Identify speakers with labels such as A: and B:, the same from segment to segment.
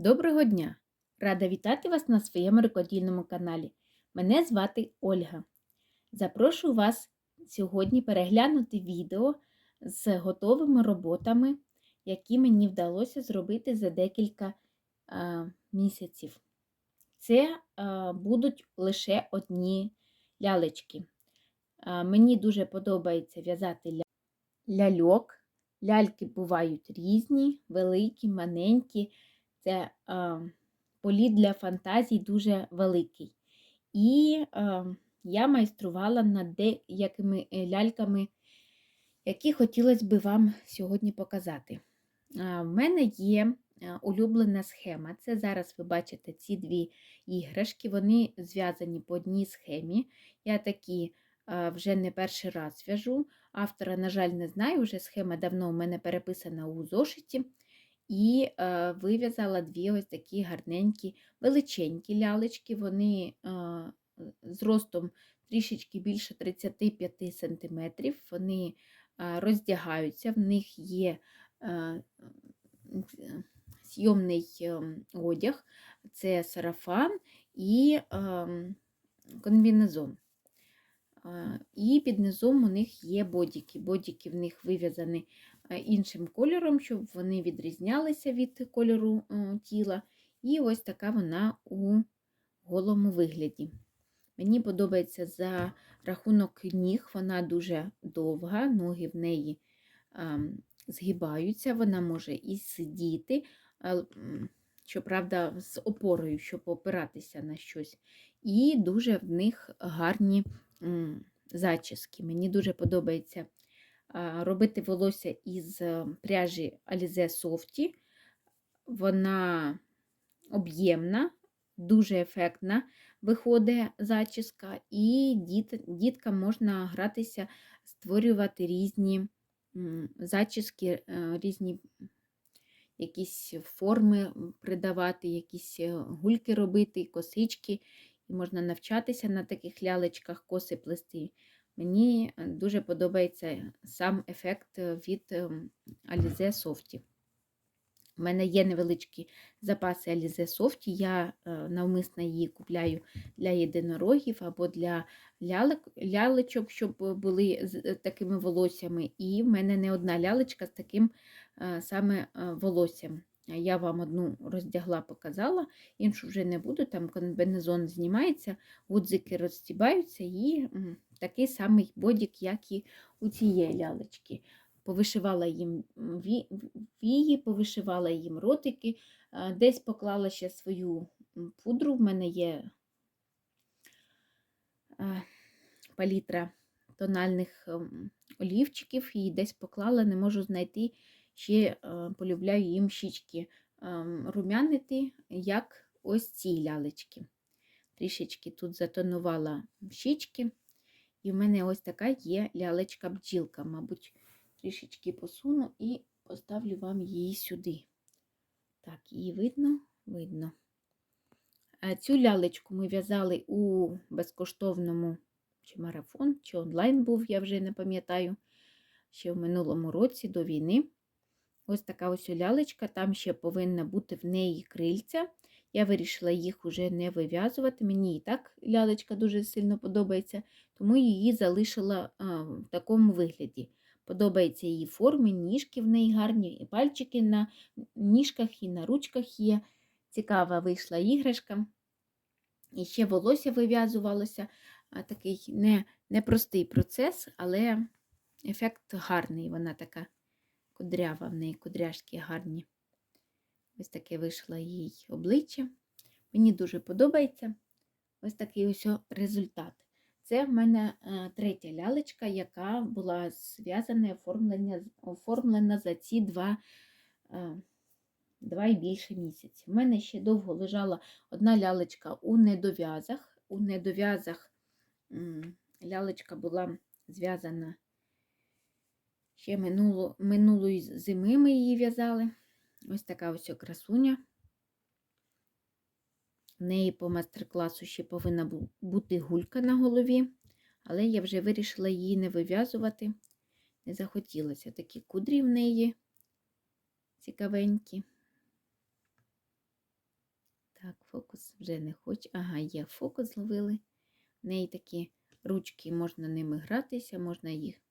A: Доброго дня! Рада вітати вас на своєму рукодільному каналі. Мене звати Ольга. Запрошую вас сьогодні переглянути відео з готовими роботами, які мені вдалося зробити за декілька а, місяців. Це а, будуть лише одні лялечки. А, мені дуже подобається в'язати ля... ляльок. Ляльки бувають різні, великі, маленькі це е, політ для фантазій дуже великий. І е, я майструвала над деякими ляльками, які хотілося б вам сьогодні показати. В мене є улюблена схема. Це зараз ви бачите ці дві іграшки, вони зв'язані по одній схемі. Я такі вже не перший раз в'яжу. Автора, на жаль, не знаю, вже схема давно у мене переписана у зошиті. І е, вив'язала дві ось такі гарненькі, величенькі лялечки. Вони е, з ростом трішечки більше 35 см. Вони е, роздягаються, в них є е, зйомний ем, одяг, це сарафан і е, комбінезон. І під низом у них є бодіки. Бодіки в них вив'язані іншим кольором, щоб вони відрізнялися від кольору тіла. І ось така вона у голому вигляді. Мені подобається за рахунок ніг, вона дуже довга, ноги в неї згибаються, вона може і сидіти, щоправда, з опорою, щоб опиратися на щось. І дуже в них гарні зачіски. Мені дуже подобається робити волосся із е, пряжі Alize Softy. Вона об'ємна, дуже ефектна виходить зачіска, і діт, діткам можна гратися, створювати різні зачіски, е, різні якісь форми придавати, якісь е, гульки робити, косички і можна навчатися на таких лялечках коси плести. Мені е, дуже подобається сам ефект е, від ем, Alize Softy. У мене є невеличкі запаси Alize Softy, я е, навмисно її купляю для єдинорогів або для лялек, лялечок, щоб були з такими волоссями. І в мене не одна лялечка з таким саме волоссям. Я вам одну роздягла, показала, іншу вже не буду, там комбінезон знімається, гудзики розстібаються і такий самий бодік, як і у цієї лялечки. Повишивала їм вії, повишивала їм ротики, десь поклала ще свою пудру. В мене є палітра тональних ем, олівчиків, і десь поклала, не можу знайти ще е, полюбляю їм щічки ем, румянити, як ось ці лялечки. Трішечки тут затонувала щічки, і в мене ось така є лялечка-бджілка. Мабуть, трішечки посуну і поставлю вам її сюди. Так, її видно, видно. Цю лялечку ми в'язали у безкоштовному чи марафон, чи онлайн був, я вже не пам'ятаю, ще в минулому році до війни. Ось така ось лялечка, там ще повинна бути в неї крильця. Я вирішила їх уже не вив'язувати. Мені і так лялечка дуже сильно подобається, тому її залишила в такому вигляді. Подобається її форми, ніжки в неї гарні, і пальчики на ніжках і на ручках є. Цікава вийшла іграшка. І ще волосся вив'язувалося. Такий не, непростий процес, але ефект гарний. Вона така кудрява в неї кудряшки гарні. Ось таке вийшло їй обличчя. Мені дуже подобається ось такий ось результат. Це в мене е, третя лялечка, яка була зв'язана оформлена, оформлена за ці два е, два і більше місяці. У мене ще довго лежала одна лялечка у недов'язах. У недов'язах лялечка була зв'язана Ще минуло, минулої зими ми її в'язали. Ось така ось красуня. В неї по мастер-класу ще повинна бути гулька на голові, але я вже вирішила її не вив'язувати. Не захотілося такі кудрі в неї цікавенькі. Так, фокус вже не хоче. Ага, є фокус зловили. В неї такі ручки, можна ними гратися, можна їх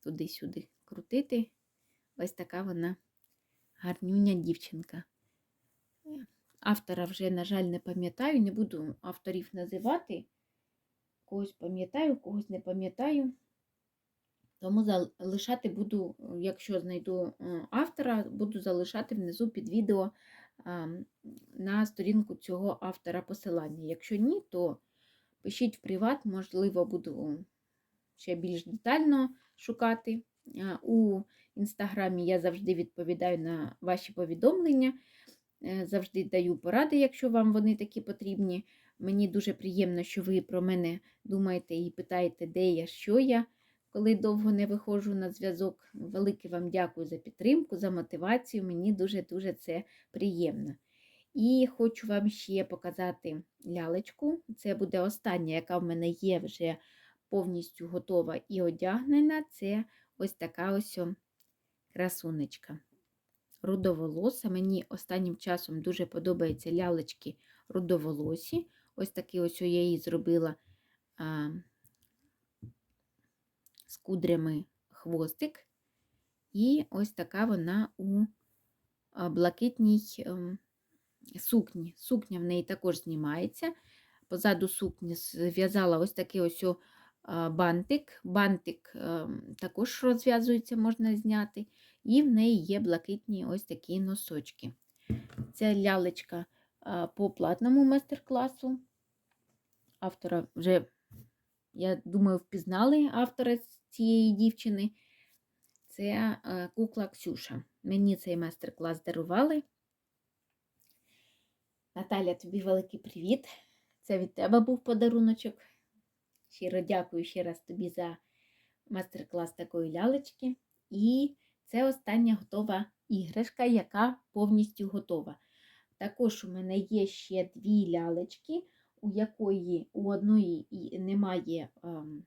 A: туди-сюди крутити. Ось така вона гарнюня дівчинка. Автора вже, на жаль, не пам'ятаю, не буду авторів називати. Когось пам'ятаю, когось не пам'ятаю. Тому залишати буду, якщо знайду е, автора, буду залишати внизу під відео на сторінку цього автора посилання. Якщо ні, то пишіть в приват, можливо, буду ще більш детально шукати. У інстаграмі я завжди відповідаю на ваші повідомлення, е, завжди даю поради, якщо вам вони такі потрібні. Мені дуже приємно, що ви про мене думаєте і питаєте, де я, що я, коли довго не виходжу на зв'язок. Велике вам дякую за підтримку, за мотивацію. Мені дуже-дуже це приємно. І хочу вам ще показати лялечку. Це буде остання, яка в мене є вже повністю готова і одягнена. Це ось така ось красунечка. Рудоволоса. Мені останнім часом дуже подобаються лялечки рудоволосі. Ось такий ось я її зробила а, з кудрями хвостик. І ось така вона у блакитній ем, сукні. Сукня в неї також знімається. Позаду сукні зв'язала ось такий ось бантик. Бантик ем, також розв'язується, можна зняти. І в неї є блакитні ось такі носочки. Ця лялечка по платному майстер-класу. Автора вже, я думаю, впізнали автора цієї дівчини. Це е, кукла Ксюша. Мені цей майстер-клас дарували. Наталя, тобі великий привіт. Це від тебе був подаруночок. Щиро дякую ще раз тобі за майстер-клас такої лялечки. І це остання готова іграшка, яка повністю готова. Також у мене є ще дві лялечки, у якої у одної немає ем,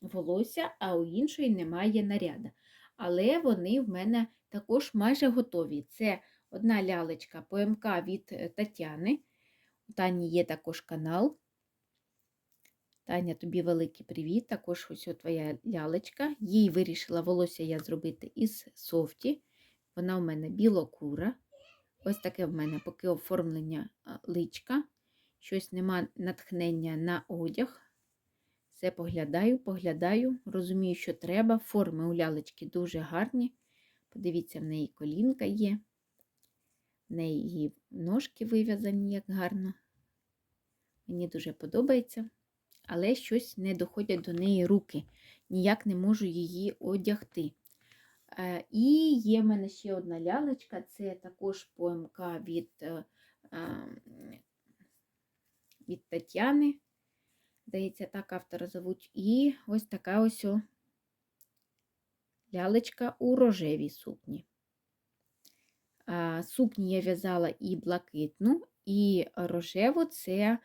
A: волосся, а у іншої немає наряда. Але вони в мене також майже готові. Це одна лялечка ПМК від е, Тетяни. У Тані є також канал. Таня, тобі великий привіт. Також ось твоя лялечка. Їй вирішила волосся я зробити із софті. Вона у мене білокура. Ось таке в мене поки оформлення личка. Щось нема натхнення на одяг. Все поглядаю, поглядаю, розумію, що треба. Форми у лялечки дуже гарні. Подивіться, в неї колінка є. В неї ножки вив'язані як гарно. Мені дуже подобається, але щось не доходять до неї руки. Ніяк не можу її одягти. Е, і є в мене ще одна лялечка, це також ПМК від е, від Тетяни. Здається, так автора зовуть. І ось така ось лялечка у рожевій сукні. Сукні я в'язала і блакитну, і рожеву це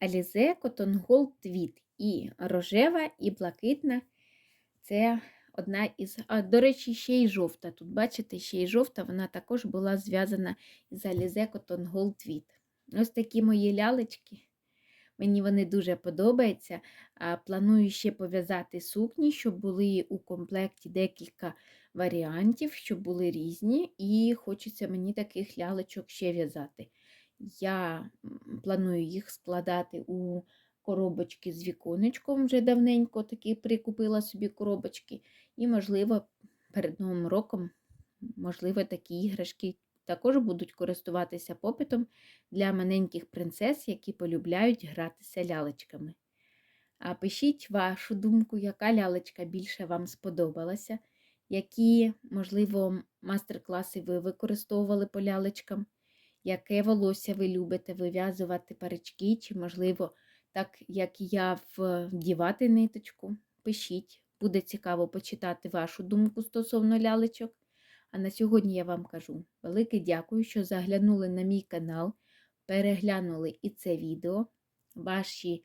A: Cotton Gold Tweed. І рожева, і блакитна це одна із. А, До речі, ще й жовта. Тут, бачите, ще й жовта, вона також була зв'язана Alize Cotton Gold Tweed. Ось такі мої лялечки. Мені вони дуже подобаються. Планую ще пов'язати сукні, щоб були у комплекті декілька варіантів, щоб були різні, і хочеться мені таких лялечок ще в'язати. Я планую їх складати у коробочки з віконечком, вже давненько такі прикупила собі коробочки. І, можливо, перед Новим роком, можливо, такі іграшки також будуть користуватися попитом для маленьких принцес, які полюбляють гратися лялечками. А пишіть вашу думку, яка лялечка більше вам сподобалася, які, можливо, мастер-класи ви використовували по лялечкам, яке волосся ви любите вив'язувати парички, чи, можливо, так як я вдівати ниточку. Пишіть, буде цікаво почитати вашу думку стосовно лялечок. А на сьогодні я вам кажу велике дякую, що заглянули на мій канал, переглянули і це відео. Ваші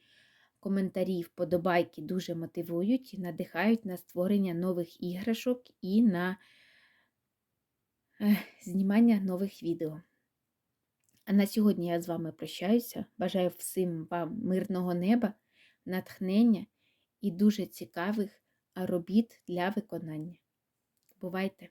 A: коментарі, вподобайки дуже мотивують надихають на створення нових іграшок і на знімання нових відео. А на сьогодні я з вами прощаюся. Бажаю всім вам мирного неба, натхнення і дуже цікавих робіт для виконання. Бувайте!